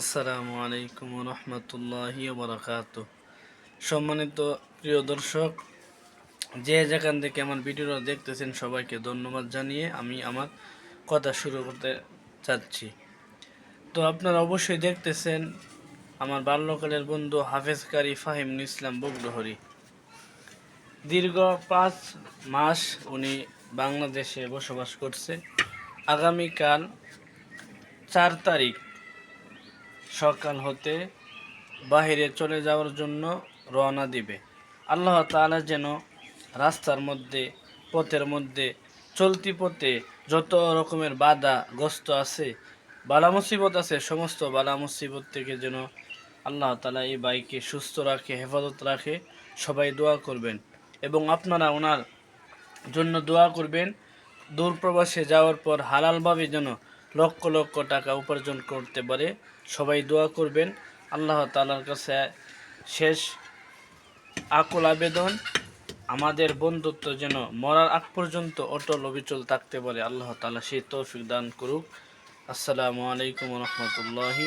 আসসালামু আলাইকুম রহমতুল্লাহি বারাকাত সম্মানিত প্রিয় দর্শক, যে যেখান থেকে আমার ভিডিওটা দেখতেছেন সবাইকে ধন্যবাদ জানিয়ে আমি আমার কথা শুরু করতে চাচ্ছি। তো আপনারা অবশ্যই দেখতেছেন আমার বাল্যকালের বন্ধু হাফেজ কারি ফাহিম ইসলাম বগডহরি দীর্ঘ পাঁচ মাস উনি বাংলাদেশে বসবাস করছে। আগামীকাল চার তারিখ সকাল হতে বাহিরে চলে যাওয়ার জন্য রওনা দিবে। আল্লাহ তালা যেন রাস্তার মধ্যে, পথের মধ্যে, চলতি পথে যত রকমের বাধা গ্রস্ত আছে, বালা মুসিবত আছে, সমস্ত বালা মুসিবত থেকে যেন আল্লাহ তালা এই বাইকে সুস্থ রাখে, হেফাজত রাখে, সবাই দোয়া করবেন। এবং আপনারা ওনার জন্য দোয়া করবেন দূর প্রবাসে যাওয়ার পর হালালভাবে যেন লক্ষ লক্ষ টাকা উপার্জন করতে পারে। সবাই দোয়া করবেন। আল্লাহ তালার কাছে শেষ আকুল আবেদন। আমাদের বন্ধুত্ব যেন মরার আগ পর্যন্ত অটল অবিচল থাকতে পারে। আল্লাহ তালা সেই তৌফিক দান করুক। আসসালামু আলাইকুম রহমতুল্লাহি